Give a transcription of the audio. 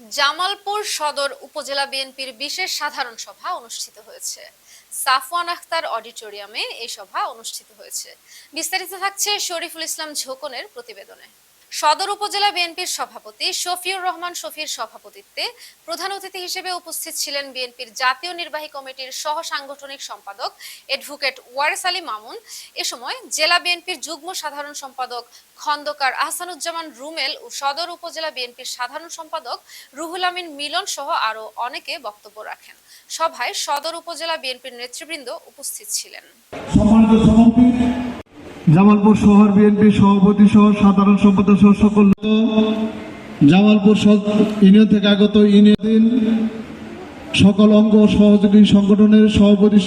জামালপুর সদর উপজেলা বিএনপির বিশেষ সাধারণ সভা অনুষ্ঠিত হয়েছে। সাফওয়ান আখতার অডিটোরিয়ামে এই সভা অনুষ্ঠিত হয়েছে। বিস্তারিত থাকছে শরীফুল ইসলাম ঝোকনের প্রতিবেদনে। সদর উপজেলা বিএনপির সভাপতি শফিউর রহমান শফির সভাপতিত্বে প্রধান অতিথি হিসেবে উপস্থিত ছিলেন বিএনপির জাতীয় নির্বাহী কমিটির সহ সাংগঠনিক সম্পাদক অ্যাডভোকেট ওয়ারেস আলী মামুন। এ সময় জেলা বিএনপির যুগ্ম সাধারণ সম্পাদক খন্দকার আহসানুজ্জামান রুমেল ও সদর উপজেলা বিএনপির সাধারণ সম্পাদক রুহুল আমিন মিলন সহ আরও অনেকে বক্তব্য রাখেন। সভায় সদর উপজেলা বিএনপির নেতৃবৃন্দ উপস্থিত ছিলেন। সম্মানিত জামালপুর শহর বিএনপি সভাপতি সহ সাধারণ সম্পাদক সহ সকল জামালপুর ইউনিয়ন থেকে আগত ইউনিয়ন, সকল অঙ্গ সহযোগী সংগঠনের সভাপতি